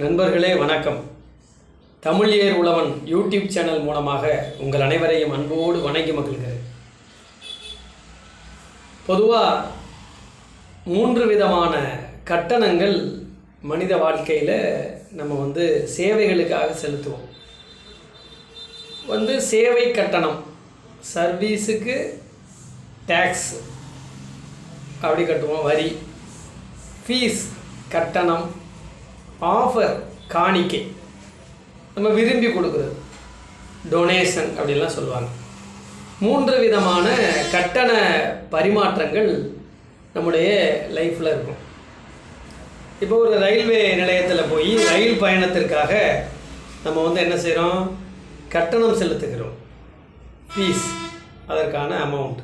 நண்பர்களே வணக்கம். Tamil Er Uzhavan YouTube channel மூலமாக உங்கள் அனைவரையும் அன்போடு வணங்கி மகிழ்கிறேன். பொதுவாக மூன்று விதமான கட்டணங்கள் மனித வாழ்க்கையில் நம்ம வந்து சேவைகளுக்காக செலுத்துவோம். வந்து சேவை கட்டணம் சர்வீஸுக்கு டேக்ஸ் அப்படி கட்டுவோம் வரி. ஃபீஸ் கட்டணம் ஆஃபர் காணிக்கை. நம்ம விரும்பி கொடுக்குறது. டொனேஷன் அப்படின்லாம் சொல்லுவாங்க. மூன்று விதமான கட்டண பரிமாற்றங்கள் நம்முடைய லைஃப்பில் இருக்கும். இப்போ ஒரு ரயில்வே நிலையத்தில் போய் ரயில் பயணத்திற்காக நம்ம வந்து என்ன செய்கிறோம் கட்டணம் செலுத்துகிறோம். ஃபீஸ் அதற்கான அமௌண்ட்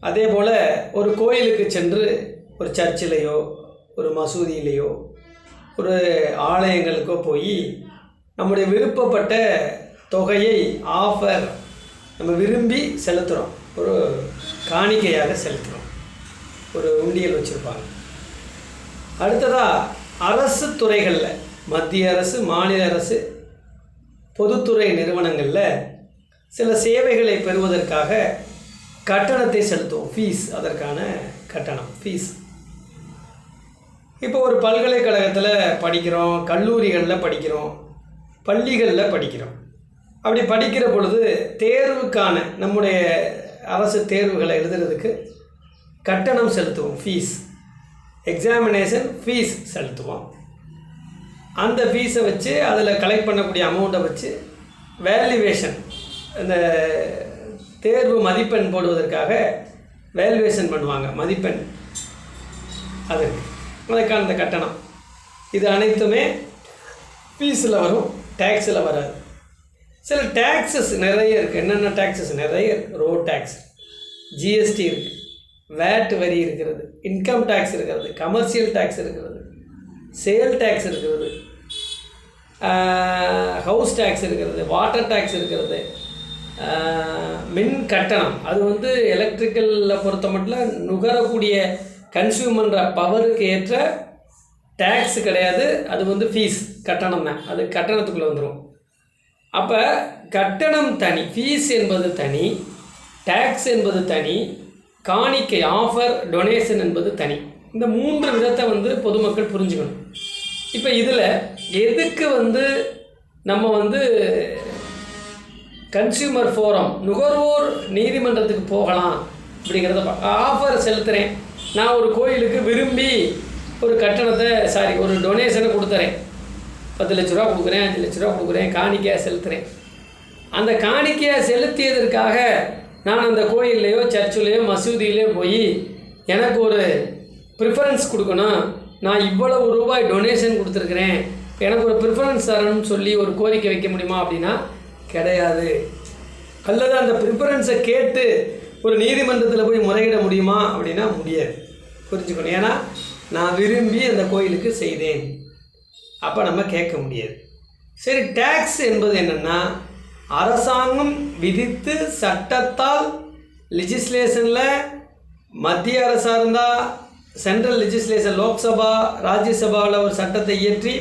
அதே போல் ஒரு கோயிலுக்கு சென்று ஒரு சர்ச்சிலேயோ ஒரு மசூதியிலேயோ ஒரு ஆலயங்களுக்கோ போய் நம்முடைய விருப்பப்பட்ட தொகையை ஆஃபர் நம்ம விரும்பி செலுத்துகிறோம் ஒரு காணிக்கையாக செலுத்துகிறோம் ஒரு உண்டியல் வச்சுருப்பாங்க. அடுத்ததாக அரசு துறைகளில் மத்திய அரசு மாநில அரசு பொதுத்துறை நிறுவனங்களில் சில சேவைகளை பெறுவதற்காக கட்டணத்தை செலுத்துவோம். ஃபீஸ் அதற்கான கட்டணம். ஃபீஸ் இப்போ ஒரு பல்கலைக்கழகத்தில் படிக்கிறோம் கல்லூரிகளில் படிக்கிறோம் பள்ளிகளில் படிக்கிறோம். அப்படி படிக்கிற பொழுது தேர்வுக்கான நம்முடைய அரசு தேர்வுகளை எழுதுறதுக்கு கட்டணம் செலுத்துவோம் ஃபீஸ் எக்ஸாமினேஷன் ஃபீஸ் செலுத்துவோம். அந்த ஃபீஸை வச்சு அதில் கலெக்ட் பண்ணக்கூடிய அமௌண்ட்டை வச்சு வேல்யூவேஷன் இந்த தேர்வு மதிப்பெண் போடுவதற்காக வேல்யூவேஷன் பண்ணுவாங்க மதிப்பெண். அதற்கு அதுக்கான இந்த கட்டணம். இது அனைத்துமே ஃபீஸில் வரும் டேக்ஸில் வராது. சில டேக்ஸஸ் நிறைய இருக்குது என்னென்ன டேக்ஸஸ் நிறைய இருக்குது ரோட் டேக்ஸ் ஜிஎஸ்டி இருக்குது வேட் வரி இருக்கிறது இன்கம் டேக்ஸ் இருக்கிறது கமர்ஷியல் டேக்ஸ் இருக்கிறது சேல் டேக்ஸ் இருக்கிறது ஹவுஸ் டேக்ஸ் இருக்கிறது வாட்டர் டேக்ஸ் இருக்கிறது மின் கட்டணம். அது வந்து எலக்ட்ரிக்கலில் பொறுத்த மட்டும் நுகரக்கூடிய கன்சியூமர்ன்ற பவருக்கு ஏற்ற டேக்ஸ் கிடையாது. அது வந்து ஃபீஸ் கட்டணம் தான் அது கட்டணத்துக்குள்ளே வந்துடும் அப்போ கட்டணம் தனி ஃபீஸ் என்பது தனி டேக்ஸ் என்பது தனி காணிக்கை ஆஃபர் டொனேஷன் என்பது தனி. இந்த மூன்று விதத்தை வந்து பொதுமக்கள் புரிஞ்சுக்கணும். இப்போ இதில் எதுக்கு வந்து நம்ம வந்து கன்சியூமர் ஃபோரம் நுகர்வோர் நீதிமன்றத்துக்கு போகலாம் அப்படிங்கிறத ஆஃபர் செலுத்துகிறேன் நான் ஒரு கோயிலுக்கு விரும்பி ஒரு கட்டணத்தை சாரி ஒரு டொனேஷனை கொடுத்துறேன். பத்து லட்ச ரூபா கொடுக்குறேன் அஞ்சு லட்ச ரூபா கொடுக்குறேன் காணிக்கையாக செலுத்துகிறேன் அந்த காணிக்கையாக செலுத்தியதற்காக நான் அந்த கோயில்லையோ சர்ச்சிலையோ மசூதியிலையோ போய் எனக்கு ஒரு ப்ரிஃபரன்ஸ் கொடுக்கணும். நான் இவ்வளவு ரூபாய் டொனேஷன் கொடுத்துருக்குறேன். எனக்கு ஒரு ப்ரிஃபரன்ஸ் தரணும்னு சொல்லி ஒரு கோரிக்கை வைக்க முடியுமா அப்படின்னா கிடையாது. அல்லது அந்த ப்ரிஃபரன்ஸை கேட்டு ஒரு நீதிமன்றத்தில் போய் முறையிட முடியுமா அப்படின்னா முடியாது. புரிஞ்சுக்கணும். ஏன்னா நான் விரும்பி அந்த கோயிலுக்கு செய்தேன். அப்போ நம்ம கேட்க முடியாது. சரி டேக்ஸ் என்பது என்னென்னா அரசாங்கம் விதித்து சட்டத்தால் லெஜிஸ்லேஷனில் மத்திய அரசாக இருந்தால் சென்ட்ரல் லெஜிஸ்லேஷன் லோக்சபா ராஜ்யசபாவில் ஒரு சட்டத்தை இயற்றி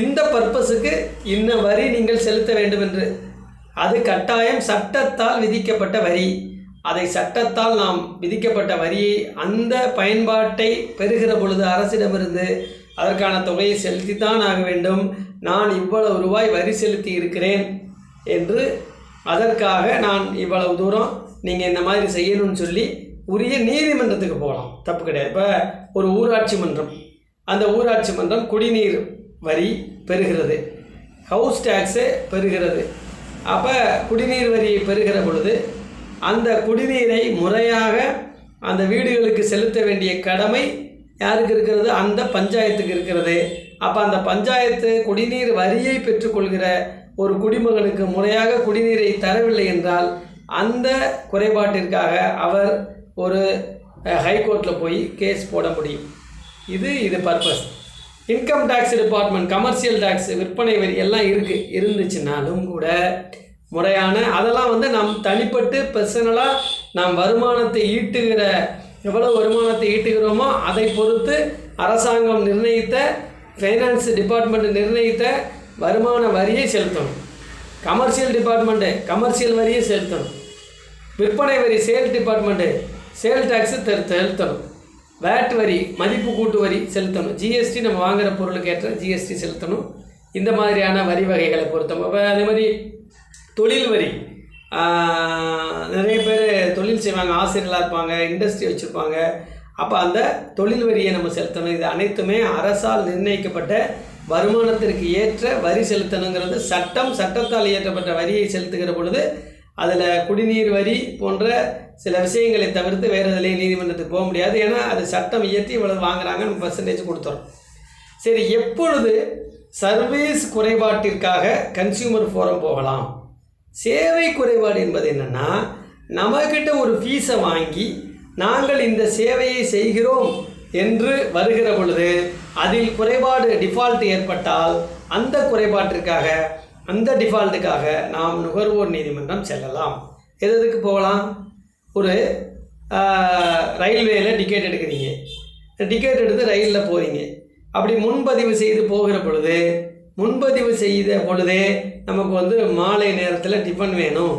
இந்த பர்பஸுக்கு இன்ன வரி நீங்கள் செலுத்த வேண்டும் என்று. அது கட்டாயம் சட்டத்தால் விதிக்கப்பட்ட வரி. அதை சட்டத்தால் நாம் விதிக்கப்பட்ட வரியை அந்த பயன்பாட்டை பெறுகிற பொழுது அரசிடமிருந்து அதற்கான தொகையை செலுத்தித்தான் ஆக வேண்டும். நான் இவ்வளவு ரூபாய் வரி செலுத்தி இருக்கிறேன் என்று அதற்காக நான் இவ்வளவு தூரம் நீங்கள் இந்த மாதிரி செய்யணும்னு சொல்லி உரிய நீதிமன்றத்துக்கு போகலாம். தப்பு கிடையாது. இப்போ ஒரு ஊராட்சி மன்றம் அந்த ஊராட்சி மன்றம் குடிநீர் வரி பெறுகிறது. ஹவுஸ் டேக்ஸு பெறுகிறது. அப்போ குடிநீர் வரியை பெறுகிற பொழுது அந்த குடிநீரை முறையாக அந்த வீடுகளுக்கு செலுத்த வேண்டிய கடமை யாருக்கு இருக்கிறது? அந்த பஞ்சாயத்துக்கு இருக்கிறது. அப்போ அந்த பஞ்சாயத்து குடிநீர் வரியை பெற்றுக்கொள்கிற ஒரு குடிமகனுக்கு முறையாக குடிநீரை தரவில்லை என்றால் அந்த குறைபாட்டிற்காக அவர் ஒரு ஹைகோர்ட்டில் போய் கேஸ் போட முடியும். இது இது purpose income tax department commercial tax விற்பனை வரி எல்லாம் இருக்குது இருந்துச்சுனாலும் கூட முறையான அதெல்லாம் வந்து நாம் தனிப்பட்டு பர்சனலாக நாம் வருமானத்தை ஈட்டுகிற எவ்வளோ வருமானத்தை ஈட்டுகிறோமோ அதை பொறுத்து அரசாங்கம் நிர்ணயித்த ஃபைனான்ஸ் டிபார்ட்மெண்ட் நிர்ணயித்த வருமான வரியை செலுத்தணும். கமர்ஷியல் டிபார்ட்மெண்ட்டு கமர்ஷியல் வரியை செலுத்தணும். விற்பனை வரி சேல் டிபார்ட்மெண்ட்டு சேல் டேக்ஸு தெரு செலுத்தணும். வேட் வரி மதிப்பு கூட்டு வரி செலுத்தணும். ஜிஎஸ்டி நம்ம வாங்குகிற பொருளுக்கு ஏற்ற ஜிஎஸ்டி செலுத்தணும். இந்த மாதிரியான வரி வகைகளை பொறுத்தவங்க அதே மாதிரி தொழில் வரி. நிறைய பேர் தொழில் செய்வாங்க ஆசிரியர்களாக இருப்பாங்க இண்டஸ்ட்ரி வச்சுருப்பாங்க. அப்போ அந்த தொழில் வரியை நம்ம செலுத்தணும். இது அனைத்துமே அரசால் நிர்ணயிக்கப்பட்ட வருமானத்திற்கு ஏற்ற வரி செலுத்தணுங்கிறது சட்டம் சட்டத்தால் இயற்றப்பட்ட வரியை செலுத்துகிற பொழுது அதில் குடிநீர் வரி போன்ற சில விஷயங்களை தவிர்த்து வேறு இதில் நீதிமன்றத்துக்கு போக முடியாது. ஏன்னா அது சட்டம் இயற்றி இவ்வளவு நம்ம பர்சன்டேஜ் கொடுத்துறோம். சரி எப்பொழுது சர்வீஸ் குறைபாட்டிற்காக கன்சியூமர் ஃபோரம் போகலாம்? சேவை குறைபாடு என்பது என்னென்னா நம்மக்கிட்ட ஒரு ஃபீஸை வாங்கி நாங்கள் இந்த சேவையை செய்கிறோம் என்று வருகிற பொழுது அதில் குறைபாடு டிஃபால்ட் ஏற்பட்டால் அந்த குறைபாட்டிற்காக அந்த டிஃபால்ட்டுக்காக நாம் நுகர்வோர் நீதிமன்றம் செல்லலாம். எது எதுக்கு போகலாம்? ஒரு ரயில்வேயில் டிக்கெட் எடுக்கிறீங்க. டிக்கெட் எடுத்து ரயிலில் போகிறீங்க அப்படி முன்பதிவு செய்து போகிற பொழுது முன்பதிவு செய்த பொழுதே நமக்கு வந்து மாலை நேரத்தில் டிஃபன் வேணும்.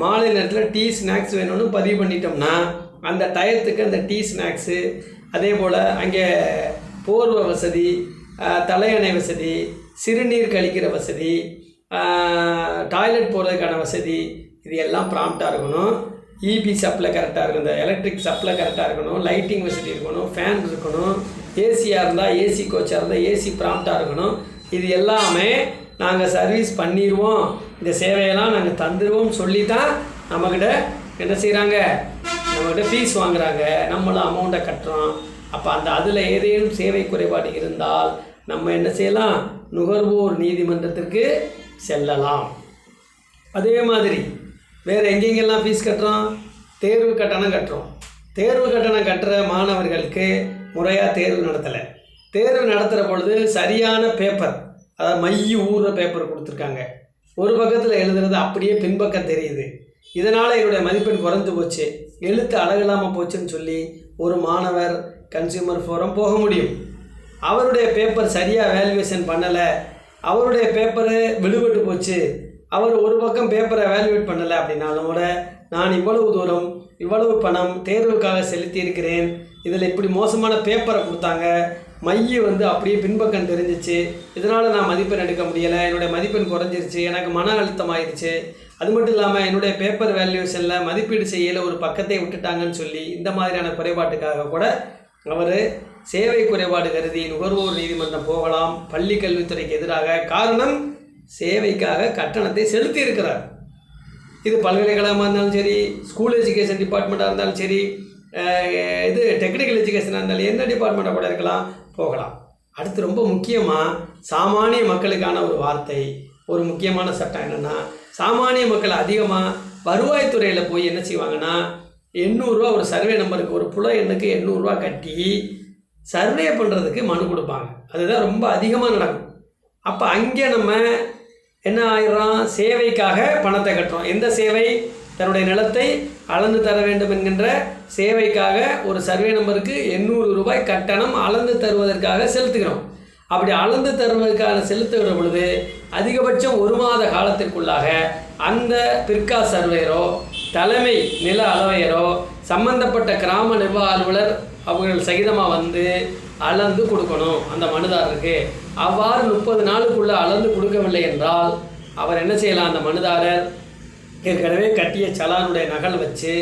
மாலை நேரத்தில் டீ ஸ்நாக்ஸ் வேணும்னு பதிவு பண்ணிட்டோம்னா அந்த டயத்துக்கு அந்த டீ ஸ்நாக்ஸு அதே போல் அங்கே போர்வை வசதி தலையணை வசதி சிறுநீர் கழிக்கிற வசதி டாய்லெட் போகிறதுக்கான வசதி இது எல்லாம் ப்ராம்ப்டாக இருக்கணும். இபி சப்ளை கரெக்டாக இருக்கணும். இந்த எலக்ட்ரிக் சப்ளை கரெக்டாக இருக்கணும். லைட்டிங் வசதி இருக்கணும். ஃபேன் இருக்கணும். ஏசியாக இருந்தால் ஏசி கோச்சாக இருந்தால் ஏசி ப்ராம்ப்டாக இருக்கணும். இது எல்லாமே நாங்கள் சர்வீஸ் பண்ணிடுவோம் இந்த சேவையெல்லாம் நாங்கள் தந்துடுவோம் சொல்லி தான் நம்மக்கிட்ட என்ன செய்கிறாங்க நம்மக்கிட்ட ஃபீஸ் வாங்குறாங்க. நம்மளும் அமௌண்ட்டை கட்டுறோம். அப்போ அந்த அதில் ஏதேனும் சேவை குறைபாடு இருந்தால் நம்ம என்ன செய்யலாம்? நுகர்வோர் நீதிமன்றத்திற்கு செல்லலாம். அதே மாதிரி வேறு எங்கெங்கெல்லாம் ஃபீஸ் கட்டுறோம்? தேர்வு கட்டணம் கட்டுறோம். தேர்வு கட்டணம் கட்டுற மாணவர்களுக்கு முறையாக தேர்வு நடத்தலை. தேர்வு நடத்துகிற பொழுது சரியான பேப்பர் அதாவது மைய ஊர்ற பேப்பர் கொடுத்துருக்காங்க. ஒரு பக்கத்தில் எழுதுறது அப்படியே பின்பக்கம் தெரியுது. இதனால் என்னுடைய மதிப்பெண் குறைஞ்சு போச்சு. எழுத்து அழகில்லாமல் போச்சுன்னு சொல்லி ஒரு மாணவர் கன்சியூமர் ஃபோரம் போக முடியும். அவருடைய பேப்பர் சரியாக வேல்யூவேஷன் பண்ணலை. அவருடைய பேப்பரு விடுபட்டு போச்சு. அவர் ஒரு பக்கம் பேப்பரை வேல்யூவேட் பண்ணலை அப்படின்னாலும் கூட நான் இவ்வளவு தூரம் இவ்வளவு பணம் தேர்வுக்காக செலுத்தி இருக்கிறேன் இதில் இப்படி மோசமான பேப்பரை கொடுத்தாங்க. மைய வந்து அப்படியே பின்பக்கம் தெரிஞ்சிச்சு. இதனால் நான் மதிப்பெண் எடுக்க முடியலை. என்னுடைய மதிப்பெண் குறைஞ்சிருச்சு. எனக்கு மன அழுத்தம் ஆயிடுச்சு அது மட்டும் இல்லாமல் என்னுடைய பேப்பர் வேல்யூஷனில் மதிப்பீடு செய்யல ஒரு பக்கத்தை விட்டுட்டாங்கன்னு சொல்லி இந்த மாதிரியான குறைபாட்டுக்காக கூட அவர் சேவை குறைபாடு கருதி நுகர்வோர் நீதிமன்றம் போகலாம். பள்ளி கல்வித்துறைக்கு எதிராக காரணம் சேவைக்காக கட்டணத்தை செலுத்தி இருக்கிறார் இது பல்கலைக்கழகமாக இருந்தாலும் சரி ஸ்கூல் எஜுகேஷன் டிபார்ட்மெண்ட்டாக இருந்தாலும் சரி இது டெக்னிக்கல் எஜுகேஷனாக இருந்தாலும் எந்த டிபார்ட்மெண்ட்டாக கூட இருக்கலாம். போகலாம். அடுத்து ரொம்ப முக்கியமாக சாமானிய மக்களுக்கான ஒரு வார்த்தை ஒரு முக்கியமான சட்டம் என்னென்னா சாமானிய மக்கள் அதிகமாக வருவாய்த்துறையில் போய் என்ன செய்வாங்கன்னா எண்ணூறுரூவா ஒரு சர்வே நம்பருக்கு ஒரு புல எண்ணுக்கு எண்ணூறுரூவா கட்டி சர்வே பண்ணுறதுக்கு மனு கொடுப்பாங்க. அதுதான் ரொம்ப அதிகமாக நடக்கும். அப்போ அங்கே நம்ம என்ன ஆயிடுறோம்? சேவைக்காக பணத்தை கட்டுறோம். எந்த சேவை? தன்னுடைய நிலத்தை அளந்து தர வேண்டும் என்கின்ற சேவைக்காக ஒரு சர்வே நம்பருக்கு எண்ணூறு ரூபாய் கட்டணம் அளந்து தருவதற்காக செலுத்துகிறோம். அப்படி அளந்து தருவதற்காக செலுத்துகிற பொழுது அதிகபட்சம் ஒரு மாத காலத்திற்குள்ளாக அந்த பிற்கா சர்வேயரோ தலைமை நில அளவையரோ சம்பந்தப்பட்ட கிராம நிர்வாக அலுவலர் அவர்கள் சகிதமாக வந்து அளந்து கொடுக்கணும். அந்த மனுதாரருக்கு அவ்வாறு முப்பது நாளுக்குள்ளே அளந்து கொடுக்கவில்லை என்றால் அவர் என்ன செய்யலாம்? அந்த மனுதாரர் ஏற்கனவே கட்டிய சலானுடைய நகல் வச்சு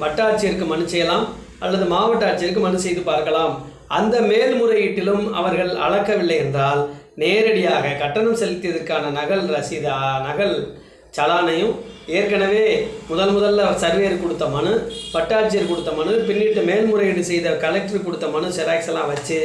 வட்டாட்சியருக்கு மனு செய்யலாம் அல்லது மாவட்ட ஆட்சியருக்கு மனு செய்து பார்க்கலாம். அந்த மேல்முறையீட்டிலும் அவர்கள் அளக்கவில்லை என்றால் நேரடியாக கட்டணம் செலுத்தியதற்கான நகல் ரசீதா நகல் சலானையும் ஏற்கனவே முதல் முதல்ல சர்வேயர் கொடுத்த மனு பட்டாட்சியர் கொடுத்த மனு பின்னிட்டு மேல்முறையீடு செய்த கலெக்டர் கொடுத்த மனு செராக்ஸ் எல்லாம் வச்சு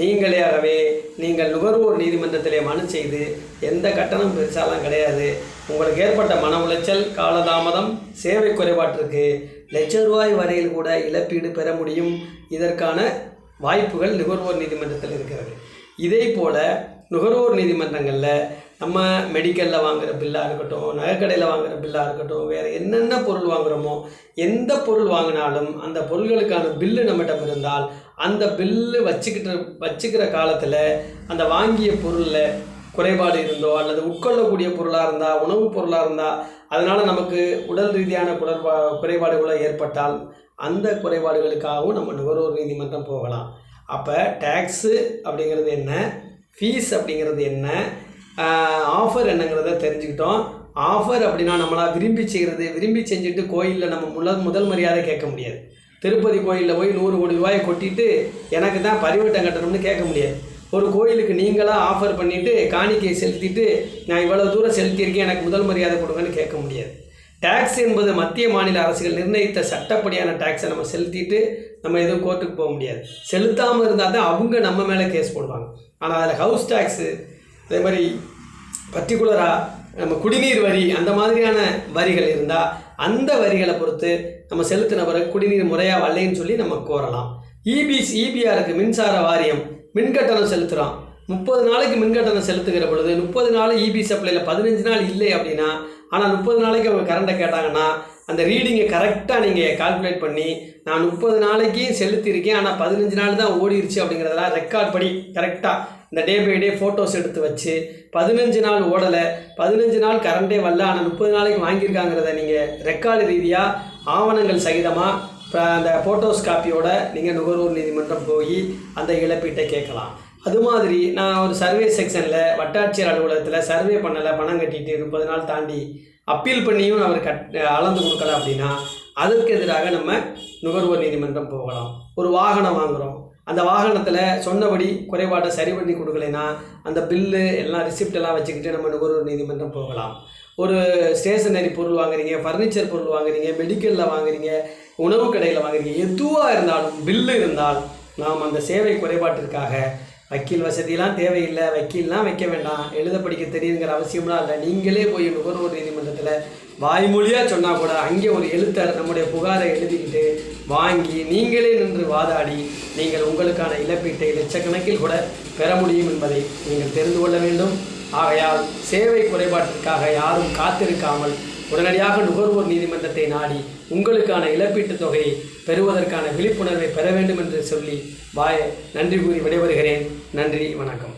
நீங்களாகவே நீங்கள் நுகர்வோர் நீதிமன்றத்திலே மனு செய்து எந்த கட்டணம் பெருசாலாம் கிடையாது. உங்களுக்கு ஏற்பட்ட மன உளைச்சல் காலதாமதம் சேவை குறைபாட்டிற்கு லட்ச ரூபாய் வரையில் கூட இழப்பீடு பெற முடியும். இதற்கான வாய்ப்புகள் நுகர்வோர் நீதிமன்றத்தில் இருக்கிறது. இதே போல் நுகர்வோர் நீதிமன்றங்களில் நம்ம மெடிக்கலில் வாங்குகிற பில்லாக இருக்கட்டும் நகைக்கடையில் வாங்குகிற பில்லாக இருக்கட்டும் வேறு என்னென்ன பொருள் வாங்குகிறோமோ எந்த பொருள் வாங்கினாலும் அந்த பொருள்களுக்கான பில்லு நம்மகிட்ட இருந்தால் அந்த பில்லு வச்சுக்கிட்டு வச்சுக்கிற காலத்தில் அந்த வாங்கிய பொருளில் குறைபாடு இருந்தோ அல்லது உட்கொள்ளக்கூடிய பொருளாக இருந்தால் உணவுப் பொருளாக இருந்தால் அதனால் நமக்கு உடல் ரீதியான குடற்பா குறைபாடுகளோ ஏற்பட்டால் அந்த குறைபாடுகளுக்காகவும் நம்ம நுகர்வோர் நீதிமன்றம் போகலாம். அப்போ டேக்ஸு அப்படிங்கிறது என்ன? ஃபீஸ் அப்படிங்கிறது என்ன? ஆஃபர் என்னங்கிறத தெரிஞ்சுக்கிட்டோம். ஆஃபர் அப்படின்னா நம்மளா விரும்பி செய்கிறது விரும்பி செஞ்சுட்டு கோயிலில் நம்ம முதல் முதல் மரியாதை கேட்க முடியாது. திருப்பதி கோயிலில் போய் நூறு கோடி ரூபாயை கொட்டிட்டு எனக்கு தான் பரிவட்டம் கட்டணும்னு கேட்க முடியாது. ஒரு கோயிலுக்கு நீங்களாக ஆஃபர் பண்ணிவிட்டு காணிக்கையை செலுத்திட்டு நான் இவ்வளோ தூரம் செலுத்தியிருக்கேன் எனக்கு முதல் மரியாதை கொடுங்கன்னு கேட்க முடியாது. டேக்ஸ் என்பது மத்திய மாநில அரசுகள் நிர்ணயித்த சட்டப்படியான டேக்ஸை நம்ம செலுத்திட்டு நம்ம எதுவும் கோர்ட்டுக்கு போக முடியாது. செலுத்தாமல் இருந்தால் தான் அவங்க நம்ம மேலே கேஸ் போடுவாங்க. ஆனால் அதில் ஹவுஸ் டேக்ஸு அதே மாதிரி பர்டிகுலராக நம்ம குடிநீர் வரி அந்த மாதிரியான வரிகள் இருந்தால் அந்த வரிகளை பொறுத்து நம்ம செலுத்தின பிறகு குடிநீர் முறையாக வரலைன்னு சொல்லி நம்ம கோரலாம். E இபிஸ் இபிஆருக்கு மின்சார வாரியம் மின்கட்டணம் செலுத்துகிறோம் முப்பது நாளைக்கு மின்கட்டணம் செலுத்துகிற பொழுது முப்பது நாள் இபி சப்ளையில் பதினஞ்சு நாள் இல்லை அப்படின்னா ஆனால் முப்பது நாளைக்கு அவங்க கரண்ட்டை கேட்டாங்கன்னா அந்த ரீடிங்கை கரெக்டாக நீங்கள் கால்குலேட் பண்ணி நான் முப்பது நாளைக்கு செலுத்தியிருக்கேன் ஆனால் பதினஞ்சு நாள் தான் ஓடிடுச்சு அப்படிங்கிறதெல்லாம் ரெக்கார்ட் படி கரெக்டாக இந்த டே பை டே ஃபோட்டோஸ் எடுத்து வச்சு பதினஞ்சு நாள் ஓடலை பதினஞ்சு நாள் கரண்டே வரல ஆனால் முப்பது நாளைக்கு வாங்கியிருக்காங்கிறத நீங்கள் ரெக்கார்டு ரீதியாக ஆவணங்கள் சகிதமாக இப்போ அந்த ஃபோட்டோஸ் காப்பியோட நீங்கள் நுகர்வோர் நீதிமன்றம் போய் அந்த இழப்பீட்டை கேட்கலாம். அது மாதிரி நான் ஒரு சர்வே செக்ஷனில் வட்டாட்சியர் அலுவலகத்தில் சர்வே பண்ணலை பணம் கட்டிட்டு முப்பது நாள் தாண்டி அப்பீல் பண்ணியும் அவர் கட் அளந்து கொடுக்கல அப்படின்னா அதற்கு எதிராக நம்ம நுகர்வோர் நீதிமன்றம் போகலாம். ஒரு வாகனம் வாங்குகிறோம் அந்த வாகனத்தில் சொன்னபடி குறைபாட்டை சரி பண்ணி கொடுக்கலைன்னா அந்த பில்லு எல்லாம் ரிசிப்ட் எல்லாம் வச்சுக்கிட்டு நம்ம நுகர்வோர் நீதிமன்றம் போகலாம். ஒரு ஸ்டேஷனரி பொருள் வாங்குறீங்க ஃபர்னிச்சர் பொருள் வாங்குறீங்க மெடிக்கலில் வாங்குறீங்க உணவு கடையில் வாங்குறீங்க எதுவாக இருந்தாலும் பில்லு இருந்தால் நாம் அந்த சேவை குறைபாட்டிற்காக வக்கீல் வசதியெல்லாம் தேவையில்லை வக்கீல்லாம் வைக்க வேண்டாம் எழுத படிக்க தெரியுங்கிற அவசியம்லாம் இல்லை. நீங்களே போய் நுகர்வோர் நீதிமன்றத்தில் வாய்மொழியாக சொன்னால் கூட அங்கே ஒரு எழுத்தர் நம்முடைய புகாரை எழுதிக்கிட்டு வாங்கி நீங்களே நின்று வாதாடி நீங்கள் உங்களுக்கான இழப்பீட்டை லட்சக்கணக்கில் கூட பெற முடியும் என்பதை நீங்கள் தெரிந்து கொள்ள வேண்டும். ஆகையால் சேவை குறைபாட்டிற்காக யாரும் காத்திருக்காமல் உடனடியாக நுகர்வோர் நீதிமன்றத்தை நாடி உங்களுக்கான இழப்பீட்டுத் தொகையை பெறுவதற்கான விழிப்புணர்வை பெற வேண்டும் என்று சொல்லி வாய நன்றி கூறி விடைபெறுகிறேன். நன்றி வணக்கம்.